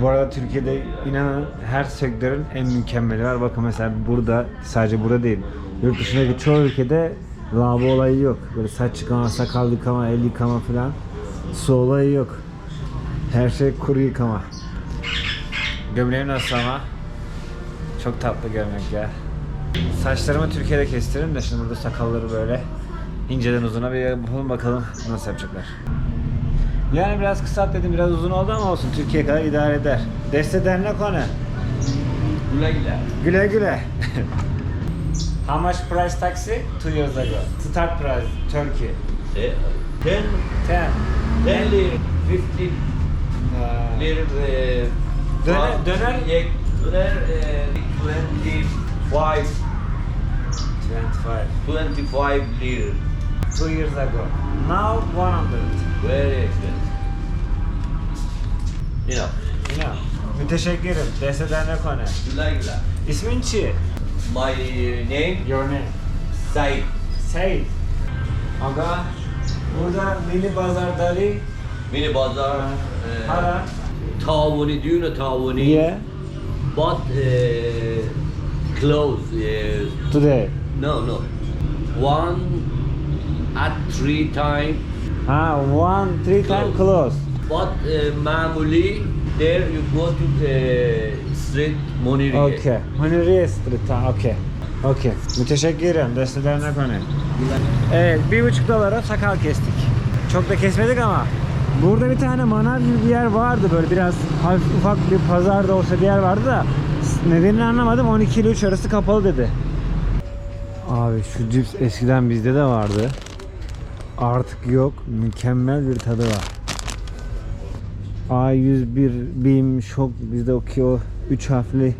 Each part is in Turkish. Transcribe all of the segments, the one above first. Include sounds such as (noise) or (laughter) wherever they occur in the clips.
Bu arada Türkiye'de inanın her sektörün en mükemmeli var. Bakın mesela burada sadece burada değil. Yurt dışındaki çoğu ülkede lavabo olayı yok. Böyle saç yıkama, sakal yıkama, el yıkama falan. Su olayı yok. Her şey kuru yıkama. Gömleğim nasıl ama? Çok tatlı gömlek ya. Saçlarımı Türkiye'de kestiririm de şimdi burada sakalları böyle inceden uzuna bir yapalım bakalım nasıl yapacaklar. Yani biraz kısalt dedim biraz uzun oldu ama olsun Türkiye kadar idare eder. Deste dernek o ne? Güle güle. Güle güle. (laughs) How much price taxi? Two years ago. Start price Turkey. Eh, Ten, Ten. ten lir, fifty Uh, lir. eh, Döner- from- döner? Yeah, döner eh, twenty-five, 25. twenty-five lir. Two years ago. Now 100. Very expensive. You know, You know. Müteşekkirim. Deste dernek o ne? güle güle. İsmin Çi. My name Your name. Said. Seyit. Aga. Burada Mini Bazar Dali. Mini Bazar. eh, Hala. Tavuni, do you know Tavuni? Yeah. But uh, close. Uh, Today. no, no. One at three time. Ha, one, three time close. But uh, Mamuli, there you go to uh, street Moniriye. Okay. Honoriye Street. Ha, okay. Okay. Müteşekkirim. Destelerine konu. Evet, bir buçuk dolara sakal kestik. Çok da kesmedik ama burada bir tane manav gibi bir yer vardı böyle biraz hafif ufak bir pazar da olsa bir yer vardı da nedenini anlamadım 12 ile 3 arası kapalı dedi. Abi şu cips eskiden bizde de vardı. Artık yok. Mükemmel bir tadı var. A101, BİM, Şok bizde o ki o 3 harfli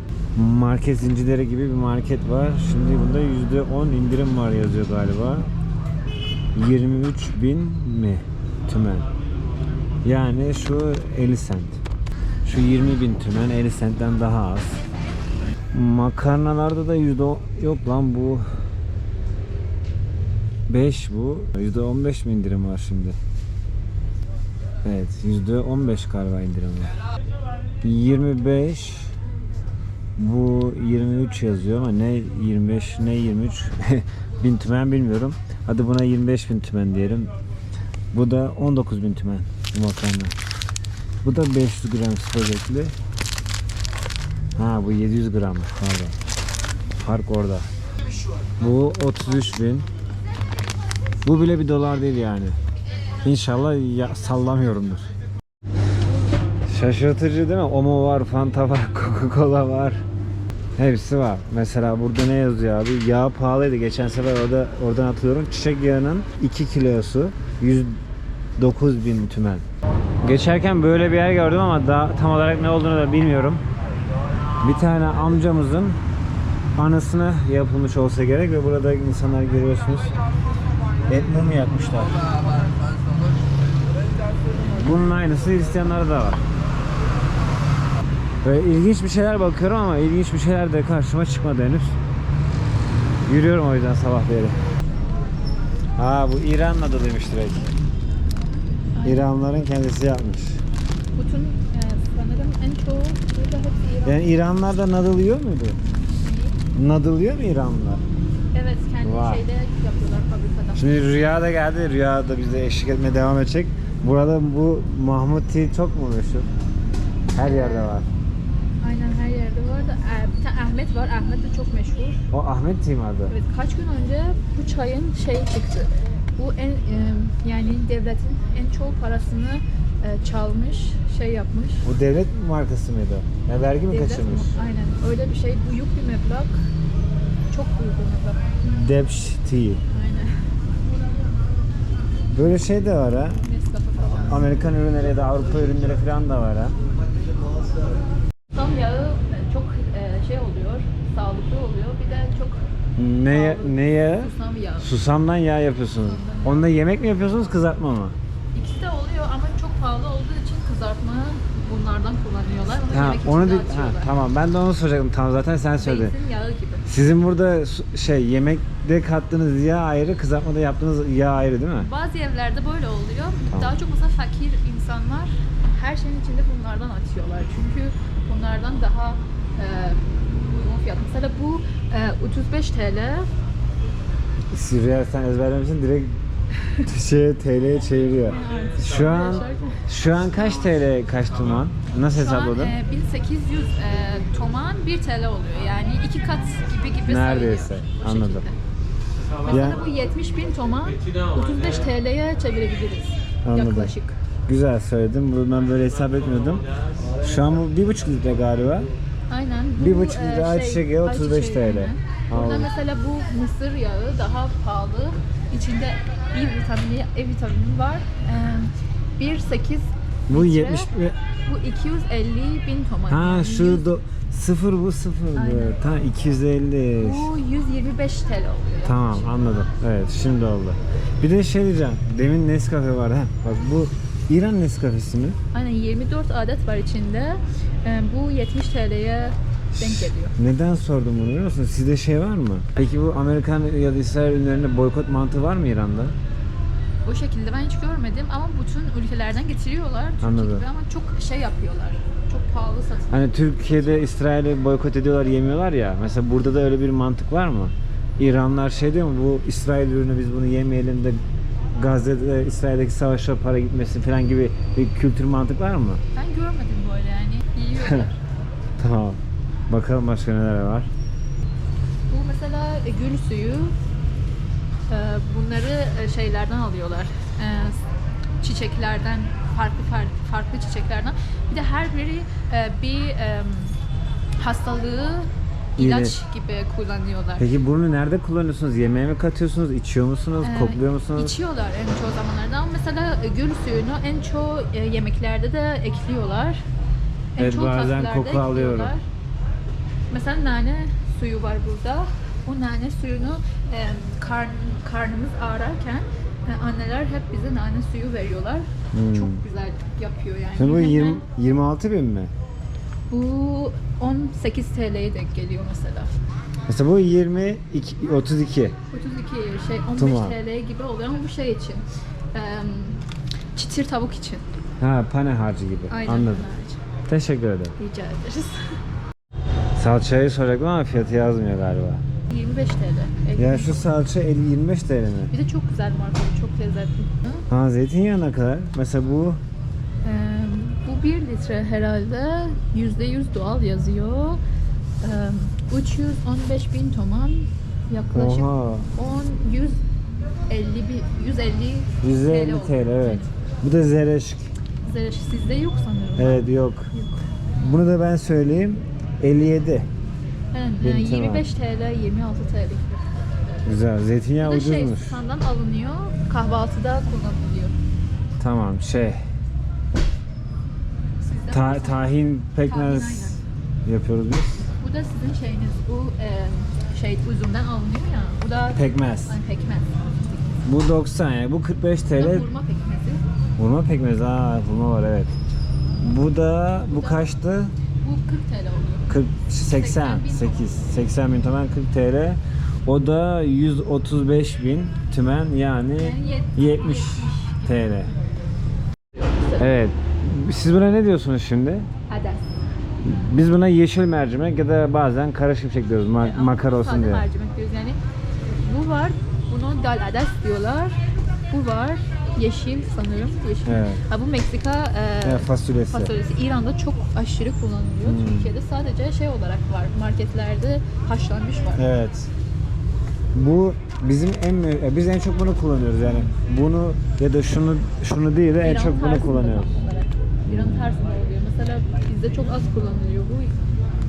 market zincirleri gibi bir market var. Şimdi bunda %10 indirim var yazıyor galiba. 23 bin mi tümen? Yani şu 50 sent. Şu 20 bin tümen 50 sentten daha az. Makarnalarda da yüzde yok lan bu 5 bu. Yüzde 15 mi indirim var şimdi? Evet yüzde 15 galiba indirim var. 25 bu 23 yazıyor ama ne 25 ne 23 (laughs) bin tümen bilmiyorum. Hadi buna 25 bin tümen diyelim. Bu da 19 bin tümen bu makarna. Bu da 500 gram spagetti. Ha bu 700 gram pardon. Fark orada. Bu 33 bin. Bu bile bir dolar değil yani. İnşallah ya, sallamıyorumdur. Şaşırtıcı değil mi? Omo var, Fanta var, (laughs) Coca-Cola var. Hepsi var. Mesela burada ne yazıyor abi? Yağ pahalıydı. Geçen sefer orada oradan atlıyorum. Çiçek yağının 2 kilosu 109 bin tümen. Geçerken böyle bir yer gördüm ama daha tam olarak ne olduğunu da bilmiyorum. Bir tane amcamızın anısına yapılmış olsa gerek ve burada insanlar görüyorsunuz et mumu yakmışlar. Bunun aynısı Hristiyanlarda da var. Böyle ilginç bir şeyler bakıyorum ama ilginç bir şeyler de karşıma çıkmadı henüz. Yürüyorum o yüzden sabah beri. Ha bu İran nadılıymış direkt. İranlıların kendisi yapmış. Bütün e, sanırım en çoğu burada hepsi İran. Yani İranlılar da nadıl yiyor muydu? Yiyor mu İranlılar? Evet kendi Vay. şeyde yapıyorlar fabrikada. Şimdi Rüya da geldi. Rüya da bize eşlik etmeye devam edecek. Burada bu Mahmut Tea çok mu meşhur? Her yerde var. Aynen her yerde var da e, bir tane Ahmet var. Ahmet de çok meşhur. O Ahmet Tea mi adı? Evet kaç gün önce bu çayın şey çıktı. Bu en e, yani devletin en çok parasını e, çalmış, şey yapmış. Bu devlet markası mıydı? Ya vergi mi Devlet kaçırmış? mi? Aynen öyle bir şey. Büyük bir meblağ. Çok büyük bir meblağ. Depş Tea. Aynen. Böyle şey de var ha. Amerikan ürünleri ya da Avrupa ürünleri falan da var ha. Tam yağı e, çok e, şey oluyor, sağlıklı oluyor. Bir de çok Ne, ne yağı? susam yağı. Susamdan yağ yapıyorsunuz. Onunla yemek mi yapıyorsunuz kızartma mı? İkisi de oluyor ama çok pahalı olduğu bunlardan kullanıyorlar. Onu Ha, onu de, ha, tamam ben de onu soracaktım tam zaten sen söyledin. Zeytinyağı gibi. Sizin burada şey yemekte kattığınız yağ ayrı, kızartmada yaptığınız yağ ayrı değil mi? Bazı evlerde böyle oluyor. Tamam. Daha çok mesela fakir insanlar her şeyin içinde bunlardan atıyorlar. Çünkü bunlardan daha e, uygun fiyat. Mesela bu e, 35 TL. Sivriyer sen ezberlemişsin direkt şey TL'ye çeviriyor. Şu an şu an kaç TL kaç tuman? Nasıl Şu an hesapladın? e, 1800 e, toman 1 TL oluyor. Yani iki kat gibi gibi Neredeyse, sayılıyor. Bu anladım. şekilde. Mesela Ya- bu 70 bin toman 35 TL'ye çevirebiliriz. Anladım. Yaklaşık. Güzel söyledin. Bunu ben böyle hesap etmiyordum. Şu an bu bir buçuk litre galiba. Aynen. Bir buçuk litre ayçiçek yağı 35 TL. aynen. Burada mesela bu mısır yağı daha pahalı. İçinde bir vitamini, E vitamini var. Ee, 1.8 Bu litre. 70 ve- Bu 250 bin toman. Ha şu yüz- do, sıfır bu sıfır. Aynen. Tamam 250. Bu 125 TL oluyor. Tamam anladım. Evet şimdi oldu. Bir de şey diyeceğim. Demin Nescafe vardı. Ha, bak bu İran Nescafe'si mi? Aynen 24 adet var içinde. Ee, bu 70 TL'ye denk geliyor. Neden sordum bunu biliyor musun? Sizde şey var mı? Peki bu Amerikan ya da İsrail ürünlerinde boykot mantığı var mı İran'da? O şekilde ben hiç görmedim ama bütün ülkelerden getiriyorlar. Türkiye Anladım. gibi ama çok şey yapıyorlar. Çok pahalı satılıyor. Hani Türkiye'de İsrail'i boykot ediyorlar yemiyorlar ya. Mesela burada da öyle bir mantık var mı? İranlar şey diyor mu bu İsrail ürünü biz bunu yemeyelim de Gazze'de İsrail'deki savaşa para gitmesin falan gibi bir kültür mantık var mı? Ben görmedim böyle yani. Yiyorlar. (laughs) Tamam. Bakalım başka neler var. Bu mesela e, gül suyu. e, Bunları e, şeylerden alıyorlar. Çiçeklerden, farklı farklı, farklı çiçeklerden. Bir de her biri bir hastalığı ilaç gibi kullanıyorlar. Peki bunu nerede kullanıyorsunuz? Yemeğe mi katıyorsunuz? İçiyor musunuz? Ee, kokluyor musunuz? İçiyorlar en çoğu zamanlarda ama mesela gül suyunu en çoğu yemeklerde de ekliyorlar. En Evet, çoğu bazen koku alıyorum. Mesela nane suyu var burada. O nane suyunu e, karn, karnımız ağrarken e, anneler hep bize nane suyu veriyorlar. Hmm. Çok güzel yapıyor yani. Şimdi bu Hemen 20, 26 bin mi? Bu 18 TL'ye denk geliyor mesela. Mesela bu 22, 32. 32 şey 15 Tamam. TL gibi oluyor ama bu şey için. e, çıtır tavuk için. Ha pane harcı gibi. Aynen. Anladım. için. Teşekkür ederim. Rica ederiz. (laughs) Salçayı soracaktım ama fiyatı yazmıyor galiba. 25 TL. Ya şu salça 50 25 TL mi? Bir de çok güzel marka, çok lezzetli. Ha zeytinyağı ne kadar? Mesela bu Ee, bu 1 litre herhalde %100 doğal yazıyor. Ee, 315 bin toman yaklaşık oha 10 150 bin 150 150 oldu. TL evet. Bu da zereşk. Zere- Sizde yok sanırım. Evet yok. Bunu da ben söyleyeyim. 57. Evet, Bin yani toman. 25 TL, 26 TL. Güzel. Zeytinyağı Bu da şey ucuzmuş. standdan alınıyor, kahvaltıda kullanılıyor. Tamam şey. Ta- tahin pekmez yapıyoruz biz. Bu da sizin şeyiniz, bu e, şey üzümden alınıyor ya. Bu da Pekmez. Ay, pekmez. Bu 90 yani. Bu 45 Bu da TL. hurma pekmezi. Vurma pekmezi. Aa vurma var evet. Bu da bu kaçtı? Bu 40 TL oluyor. 40 80 bin 8 80 bin tümen 40 TL. O da 135 bin tümen yani Yani yet- 70 TL. Evet. Siz buna ne diyorsunuz şimdi? Hades. Biz buna yeşil mercimek ya da bazen kara şimşek diyoruz ma- ama makara olsun diye. mercimek diyoruz yani. Bu var, bunu dal ades diyorlar. Bu var, yeşil sanırım. Yeşil. Evet. Ha, bu Meksika e, Evet, fasulyesi. fasulyesi. İran'da çok aşırı kullanılıyor. Hmm. Türkiye'de sadece şey olarak var. Marketlerde haşlanmış var. Evet. Bu bizim en biz en çok bunu kullanıyoruz yani. Bunu ya da şunu şunu değil de en çok bunu kullanıyoruz. İran tarzında oluyor. Mesela bizde çok az kullanılıyor bu.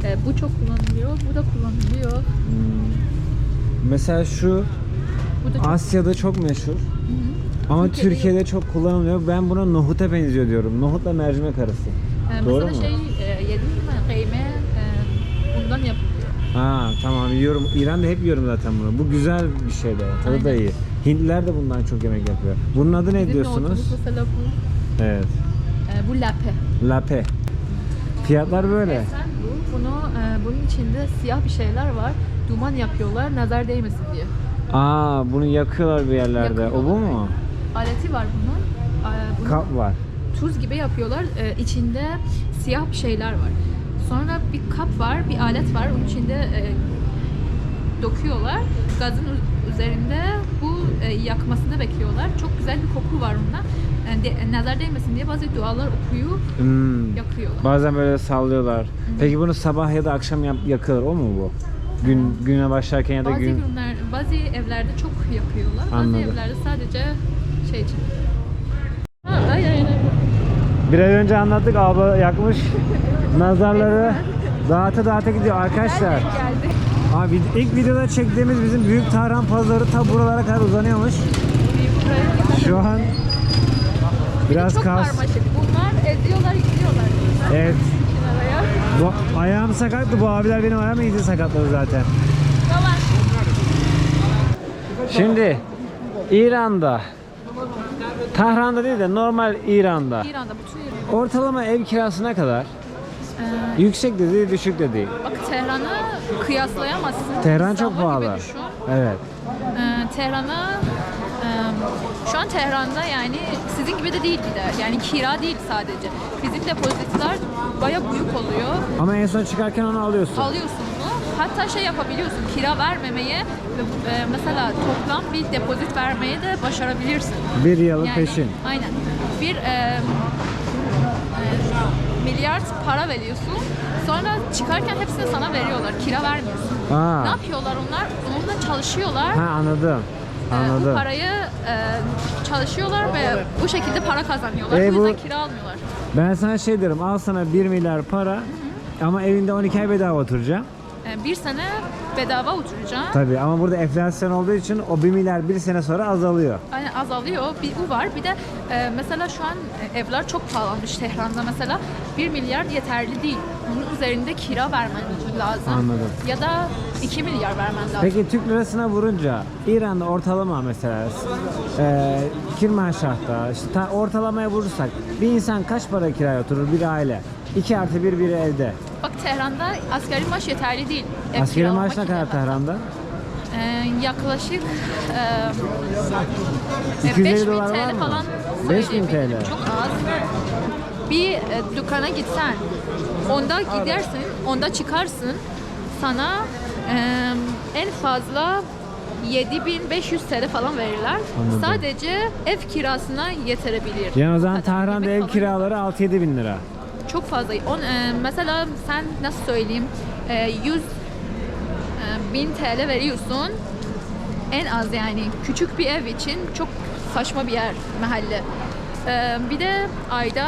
E, bu çok kullanılıyor, bu da kullanılıyor. Hmm. Mesela şu Bu da çok Asya'da çok meşhur. Hı hı. Ama Türkiye'de Türkiye'de, çok kullanılmıyor. Ben buna nohuta benziyor diyorum. Nohutla mercimek arası. Ee, Doğru mesela mu? şey e, yedin mi? Kıyme e, bundan yapılıyor. Ha tamam yiyorum. İran'da hep yiyorum zaten bunu. Bu güzel bir şey de. Tadı da iyi. Hintliler de bundan çok yemek yapıyor. Bunun adı ne Bizim diyorsunuz? nohutumuz mesela bu. Evet. e, bu lape. Lape. Fiyatlar böyle. Sen bu, bunu, e, bunun içinde siyah bir şeyler var. Duman yapıyorlar nazar değmesin diye. Aa bunu yakıyorlar bir yerlerde. O bu Yakıyorlar. mu? Aleti var bunun. E, bunu Kap var. tuz gibi yapıyorlar. E, içinde siyah bir şeyler var. Sonra bir kap var, bir alet var. Onun içinde e, dokuyorlar. Gazın üzerinde bu e, yakmasını bekliyorlar. Çok güzel bir koku var onda. E, de- nazar değmesin diye bazı dualar okuyor, Hmm. yakıyorlar. Bazen böyle sallıyorlar. Peki bunu sabah ya da akşam yap- yakılır o mu bu? Gün güne başlarken ya da Bazı gün günler, bazı evlerde çok yakıyorlar. Bazı Anladım. evlerde sadece şey için. Ha, ay, ay, ay. Biraz önce anlattık abla yakmış (laughs) nazarları dağıta dağıta gidiyor arkadaşlar. Geldi. Abi ilk videoda çektiğimiz bizim Büyük Tahran Pazarı ta buralara kadar uzanıyormuş. Bir Şu an biraz çok kaos. karmaşık. Bunlar eziyorlar, gidiyorlar. Evet. Bu ayağım sakattı. Bu abiler benim ayağımı iyice sakatladı zaten. Şimdi İran'da Tahran'da değil de normal İran'da İran'da bütün İran. ortalama ev kirası ne kadar? Ee, Yüksek de değil, düşük de değil. bak Tehran'ı kıyaslayamazsın. Tehran çok İstanbul gibi pahalı. düşün. Evet. Ee, Tehran'a e, şu an Tehran'da yani sizin gibi de değil de. Yani kira değil sadece. Bizim depozitler baya büyük oluyor. Ama en son çıkarken onu alıyorsun. Alıyorsun. Hatta şey yapabiliyorsun. Kira vermemeye ve e, mesela toplam bir depozit vermeye de başarabilirsin. Bir yılı Yani, peşin. Aynen. Bir e, e, milyar para veriyorsun. Sonra çıkarken hepsini sana veriyorlar. Kira vermiyorsun. Aa. Ne yapıyorlar onlar? Onunla çalışıyorlar. Ha anladım. Anladım. bu parayı e, çalışıyorlar ve bu şekilde para kazanıyorlar. E, bu yüzden bu- kira almıyorlar. Ben sana şey derim al sana 1 milyar para ama evinde 12 ay bedava oturacağım. Ee, bir sene bedava oturacağım. Tabii ama burada enflasyon olduğu için o 1 milyar bir sene sonra azalıyor. Yani azalıyor. Bir bu var. Bir de e, mesela şu an evler çok pahalanmış Tehran'da mesela. 1 milyar yeterli değil. Bunun üzerinde kira vermen lazım. Anladım. Ya da 2 milyar vermen lazım. Peki Türk lirasına vurunca İran'da ortalama mesela e, Kirmanşah'ta işte ta- ortalamaya vurursak bir insan kaç para kiraya oturur bir aile? 2 artı 1 bir evde. Bak Tehran'da asgari maaş yeterli değil. Ev Askeri kiralamak maaş ne kadar Tahran'da? Ee, yaklaşık e, 250 5000 dolar var TL mı? falan 5000 söyleyebilirim. TL. Çok az. Bir e, dükkana gitsen, onda gidersin, onda çıkarsın. Sana e, en fazla 7500 TL falan verirler. Anladım. Sadece ev kirasına yeterebilir. Yani o zaman Zaten Tahran'da ev falan kiraları 6-7 bin lira. çok fazla. On, e, mesela sen nasıl söyleyeyim e, 100 e, bin TL veriyorsun en az yani küçük bir ev için çok saçma bir yer mahalle. E, bir de ayda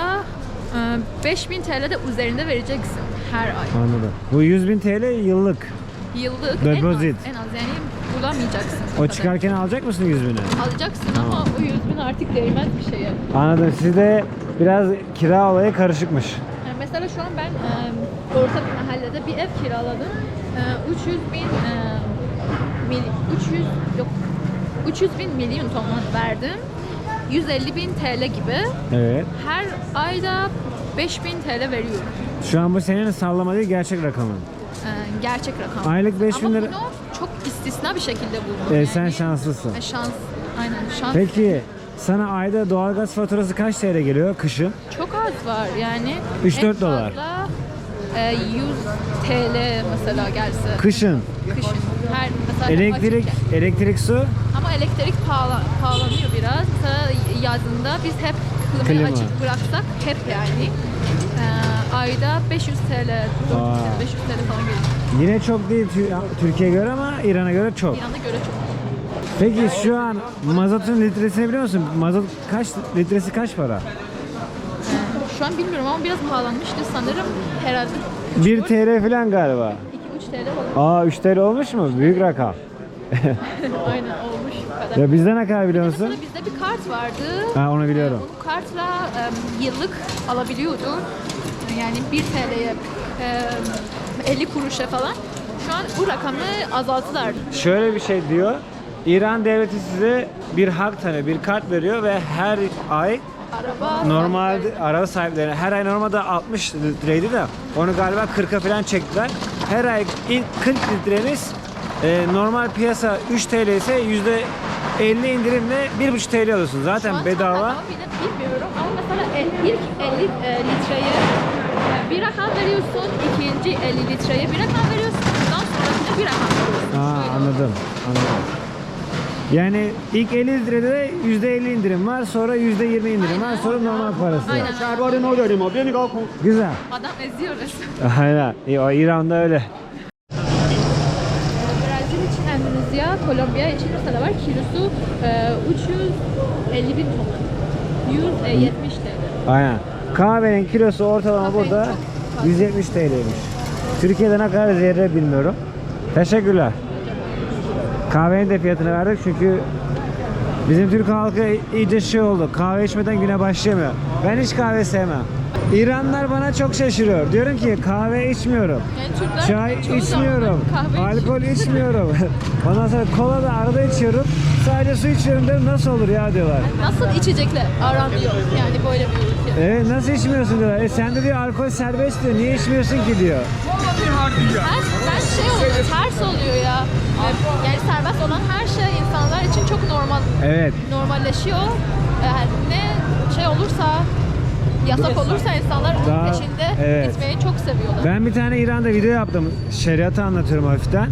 5000 TL de üzerinde vereceksin her ay. Anladım. Bu 100 bin TL yıllık. Yıllık en az, Deposit. en az yani bulamayacaksın. O kadar. çıkarken alacak mısın 100 bini? alacaksın Tamam. ama o 100 bin artık değmez bir şeye. Anladım. Sizde biraz kira olayı karışıkmış. Yani mesela şu an ben e, orta bir mahallede bir ev kiraladım. E, 300 bin e, mil- 300 yok 300 bin milyon ton verdim. 150 bin TL gibi. Evet. Her ayda 5000 TL veriyorum. Şu an bu senin sallama değil gerçek rakamın. E, gerçek rakam. Aylık 5000 Ama lira- bunu çok istisna bir şekilde buldum. E, sen şanslısın. E, şans. Aynen şans. Peki sana ayda doğalgaz faturası kaç TL geliyor kışın? Çok az var yani. 3-4 en dolar. fazla, e, 100 TL mesela gelse. Kışın. Kışın. Her mesela Elektrik, açıkken. elektrik su. Ama elektrik pahalı, pahalanıyor biraz. Mesela yazında biz hep klimayı Klima. açık bıraksak hep yani e, ayda 500 TL, 400 Vay. TL, 500 TL falan geliyor. Yine çok değil Tü- Türkiye'ye göre ama İran'a göre çok. İran'a göre çok. Peki şu an mazotun litresini biliyor musun? Mazot kaç litresi kaç para? Şu an bilmiyorum ama biraz pahalanmıştı sanırım herhalde. 1 TL falan galiba. 2-3 TL olmuş. Aa 3 TL olmuş mu? Büyük rakam. (laughs) Aynen olmuş bu kadar. Ya bizde ne kadar biliyor musun? Mesela bizde bir kart vardı. Ha onu biliyorum. Ee, Bunu kartla e, yıllık alabiliyordu. Yani 1 TL'ye e, 50 kuruşa falan. Şu an bu rakamı azalttılar. Şöyle bir şey diyor. İran devleti size bir hak tanıyor, bir kart veriyor ve her ay araba Normalde araba sahipleri her ay normalde 60 litreydi de onu galiba 40'a falan çektiler. Her ay ilk 40 litreniz e, normal piyasa 3 TL ise %50 indirimle 1,5 TL alıyorsun. Şu Zaten an bedava. tam rakamı bilmiyorum ama mesela e- ilk 50 e, litreye e, bir rakam veriyorsun, ikinci 50 litreye bir rakam veriyorsun, bundan sonrasında bir rakam veriyorsun. Şöyle anladım. Anladım. Yani ilk 50 litrede de %50 indirim var, sonra %20 indirim var, sonra normal parası. Aynen. Şerbaden öyle ödeyim abi. Yani Güzel. Adam eziyoruz. Aynen. İ- İran'da öyle. Brazil için Endonezya, Kolombiya için mesela var. Kilosu e, 350 bin ton. 170 e, TL. Aynen. Kahvenin kilosu ortalama Kahvenin burada 170 TL'ymiş. Türkiye'de ne kadar zerre bilmiyorum. Teşekkürler. Kahvenin de fiyatını verdik çünkü bizim Türk halkı iyice şey oldu. Kahve içmeden güne başlayamıyor. Ben hiç kahve sevmem. İranlılar bana çok şaşırıyor. Diyorum ki kahve içmiyorum. Yani Çay içmiyorum. Alkol içmiyorum. (laughs) Ondan sonra kola da arada içiyorum. Sadece su içiyorum derim nasıl olur ya diyorlar. Nasıl içecekle aran yok yani böyle bir ülke. Evet nasıl içmiyorsun diyorlar. E sen de diyor alkol serbest diyor. Niye içmiyorsun ki diyor. Ters, ben şey oluyor, ters oluyor ya. Yani serbest olan her şey insanlar için çok normal, Evet. normalleşiyor. Yani ne şey olursa, yasak olursa insanlar onun Daha- peşinde evet. gitmeyi çok seviyorlar. Ben bir tane İran'da video yaptım. Şeriatı anlatıyorum hafiften.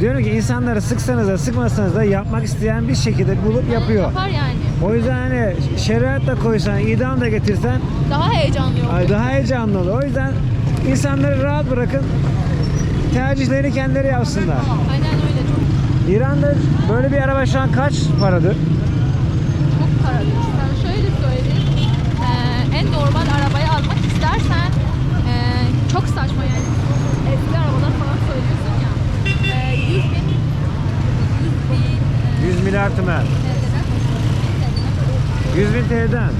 Diyorum ki insanları sıksanız da sıkmasanız da yapmak isteyen bir şekilde bulup yapıyor. Yapar yani. O yüzden hani şeriat da koysan, idam da getirsen Daha heyecanlı oluyor. ay daha heyecanlı olur. O yüzden insanları rahat bırakın. Tercihleri kendileri yapsınlar. Aynen İran'da böyle bir araba şu an kaç paradır? çok para diyor. Ben şöyle söyleyeyim. Ee, en normal arabayı almak istersen ee, çok saçma yani. Eski arabalar falan söylüyorsun ya. Ee, 100 bin 100 bin 100 milyar tümen. 100 bin TL'den.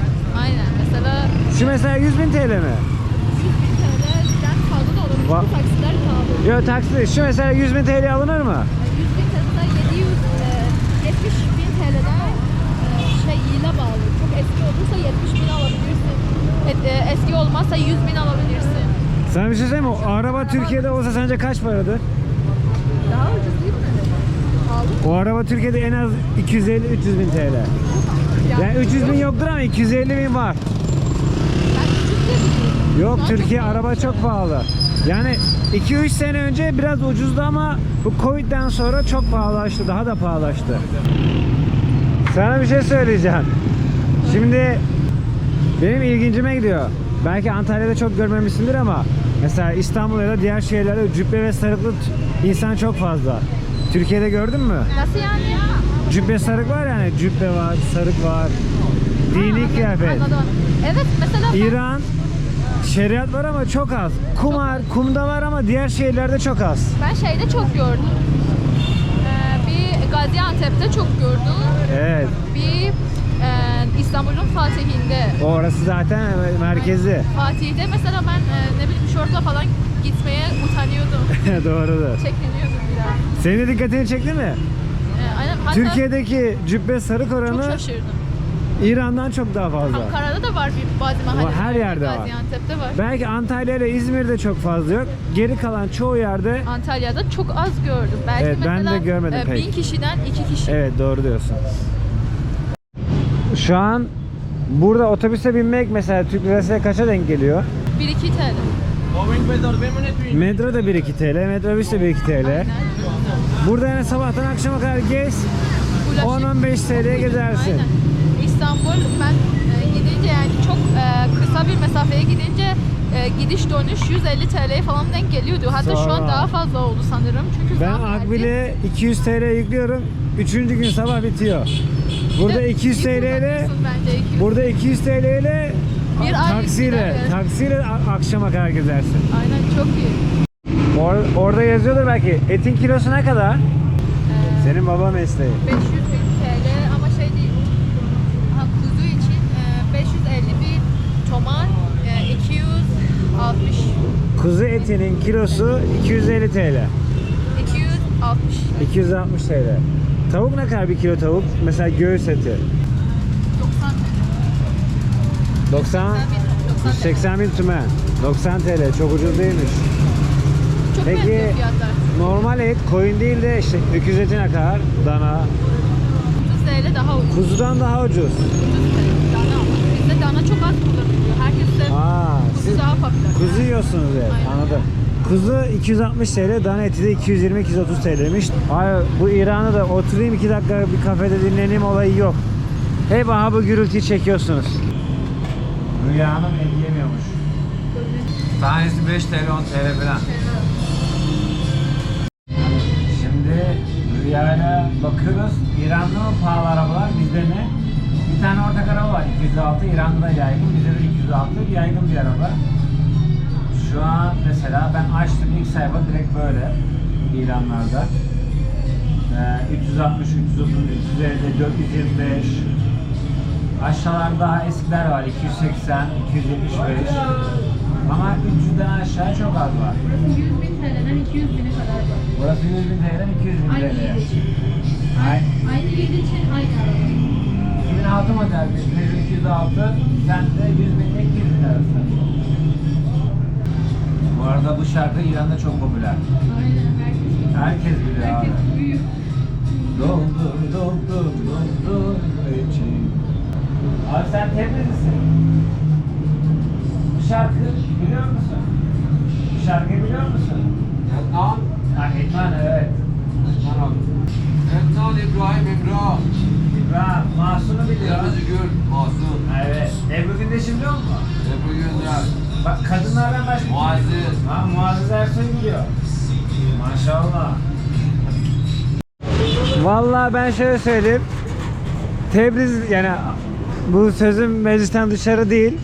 Aynen mesela Şu mesela 100 bin TL mi? 100 bin TL'den fazla da olur. Bu taksiler pahalı. Yok taksi. Şu mesela 100 bin TL alınır mı? 100 bin TL'den 770 bin TL'den e, şey yıla bağlı. Çok eski olursa 70 bin alabilirsin. E- e, Eski olmazsa 100 bin alabilirsin. Sana bir şey söyleyeyim mi? O araba Türkiye'de olsa sence kaç paradır? Daha ucuz değil mi? Pahalı. O araba Türkiye'de en az 250-300 bin TL. Yani 300 bin yoktur ama 250 bin var. Yok Türkiye araba çok pahalı. Yani 2-3 sene önce biraz ucuzdu ama bu Covid'den sonra çok pahalaştı. Daha da pahalaştı. Sana bir şey söyleyeceğim. Şimdi benim ilgincime gidiyor. Belki Antalya'da çok görmemişsindir ama mesela İstanbul ya da diğer şehirlerde cübbe ve sarıklı insan çok fazla. Türkiye'de gördün mü? Nasıl yani ya? Cübbe sarık var yani. Cübbe var, sarık var. Dini kıyafet. Anladım. Evet mesela ben- İran şeriat var ama çok az. Kumar, kumda var ama diğer şehirlerde çok az. ben şeyde çok gördüm. Ee, bir Gaziantep'te çok gördüm. Evet. Bir e, İstanbul'un Fatih'inde. Orası zaten merkezi. Fatih'te mesela ben e, ne bileyim şortla falan gitmeye utanıyordum. (laughs) Doğrudur. Çekiniyordum biraz. Senin de dikkatini çekti mi? E, aynen, hatta Türkiye'deki cübbe sarık çok oranı şaşırdım. İran'dan çok daha fazla. Ankara'da da var bir bazı mahallelerde. her yerde var. Gaziantep'te var. Belki Antalya ile İzmir'de çok fazla yok. Geri kalan çoğu yerde Antalya'da çok az gördüm. Belki Evet, ben de görmedim e, pek. bin kişiden iki kişi. Evet doğru diyorsun. Şu an burada otobüse binmek mesela Türk lirasıyla kaça denk geliyor? 1-2 TL. Metro da 1-2 TL, metrobüs de 1-2 TL. Burada yani sabahtan akşama kadar gez, Ulaşım- 10-15 TL'ye gezersin. Aynen. İstanbul ben e, gidince yani çok e, kısa bir mesafeye gidince e, gidiş dönüş 150 TL falan denk geliyordu. Hatta şu an Sonra- daha fazla oldu sanırım. Çünkü Ben zam geldi. Akbil'e 200 TL yüklüyorum, 3. gün sabah bitiyor. Burada Bir 200 TL ile kullanıyorsun bence 200. Burada 200 TL ile Bir taksiyle, taksiyle akşama kadar gezersin. Aynen çok iyi. Or- orada yazıyordur belki. Etin kilosu ne kadar? Ee, Senin baba mesleği. 500 bin TL ama şey değil. Ha, kuzu için e, 550 bin tomar e, 260 Kuzu etinin kilosu 250 TL. 260 260 TL. Tavuk ne kadar bir kilo tavuk? Mesela göğüs eti. 90 90 90 180 bin tümen. 90 TL çok ucuz değilmiş. Çok Peki- benziyor fiyatlar. Normal et koyun değil de işte öküz etine kadar dana. 30 TL daha ucuz. Kuzudan daha ucuz. 30 TL. Dana. Bizde dana çok az kullanılıyor. Herkes de Aa, kuzu siz daha popüler. kuzu yiyorsunuz evet Aynen. anladım. Kuzu 260 TL, dana eti de 220-230 TL'miş. Ay bu İran'da da oturayım 2 dakika bir kafede dinleneyim olayı yok. Hep aha bu gürültüyü çekiyorsunuz. Rüya Hanım et yemiyormuş. Tanesi 5 TL 10 TL falan. Şimdi Rüya'yla bakıyoruz. İran'da mı pahalı arabalar bizde mi? Bir tane ortak araba var 206 İran'da da yaygın bizde de 206 yaygın bir araba. Şu an mesela ben açtım ilk sayfa direkt böyle ilanlarda. Ee, 360, 330, 350, 425 Aşağılarda daha eskiler var 280, 275 Ama 300'den aşağı çok az var. Burası 100 bin TL'den 200 bine kadar var. Burası 100 bin TL'den 200 bin Aynı TL. yıl için. Ay- Aynı yıl için aynı araba. 2006 model bir Peugeot 206, sen de 100 bin ile 200 bin şarkı İran'da çok popüler. Aynen herkes. Herkes biliyor abi. Herkes büyük. Doldur, doldur, doldur için. Abi sen Tebrizlisin. Bu şarkı biliyor musun? Bu şarkıyı biliyor musun? Etnan. Ha, İdman evet. Etnan İbrahim İmra. İbrahim, Masum'u biliyor. Kırmızı Gül. Masum. Evet. Ebru Gündeş'i biliyor musun? Ebru Günder. Bak kadınlardan başka Muazzez. Ha Muazzez Ersoy biliyor. Maşallah. Vallahi ben şöyle söyleyeyim. Tebriz yani bu sözüm meclisten dışarı değil.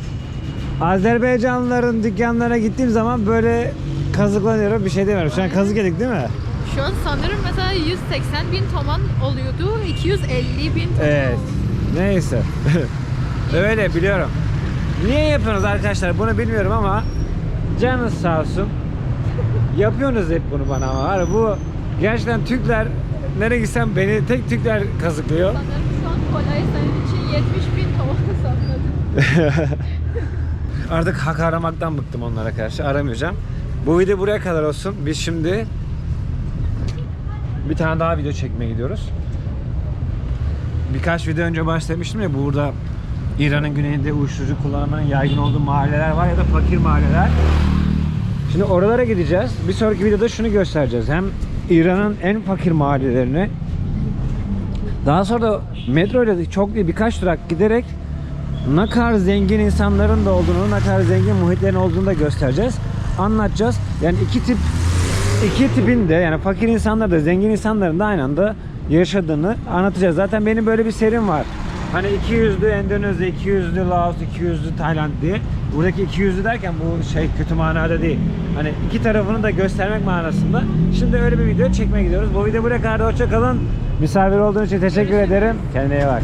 Azerbaycanlıların dükkanlarına gittiğim zaman böyle kazıklanıyorum bir şey demiyorum. Şu an kazık yedik değil mi? Şu an sanırım mesela 180 bin toman oluyordu. 250 bin toman Evet. oldu. Neyse. (laughs) Öyle biliyorum. Niye yapıyorsunuz arkadaşlar bunu bilmiyorum ama canınız sağ olsun. Yapıyorsunuz hep bunu bana ama. Var bu gerçekten Türkler nereye gitsem beni tek Türkler kazıklıyor. Sanırım şu an kolay senin için 70 bin toman sapladı. (laughs) Artık hak aramaktan bıktım onlara karşı. Aramayacağım. Bu video buraya kadar olsun. Biz şimdi bir tane daha video çekmeye gidiyoruz. Birkaç video önce bahsetmiştim ya burada İran'ın güneyinde uyuşturucu kullanımının yaygın olduğu mahalleler var ya da fakir mahalleler. Şimdi oralara gideceğiz. Bir sonraki videoda şunu göstereceğiz. Hem İran'ın en fakir mahallelerini daha sonra da metro ile çok değil birkaç durak giderek ne kadar zengin insanların da olduğunu, ne kadar zengin muhitlerin olduğunu da göstereceğiz. Anlatacağız. Yani iki tip iki tipin de yani fakir insanlar da zengin insanların da aynı anda yaşadığını anlatacağız. Zaten benim böyle bir serim var. Hani 200'lü Endonezya, 200'lü Laos, 200'lü Tayland diye. Buradaki 200'lü derken bu şey kötü manada değil. Hani iki tarafını da göstermek manasında. Şimdi öyle bir video çekmeye gidiyoruz. Bu video buraya kadar hoşça kalın. Misafir olduğun için teşekkür ederim. Kendine iyi bak.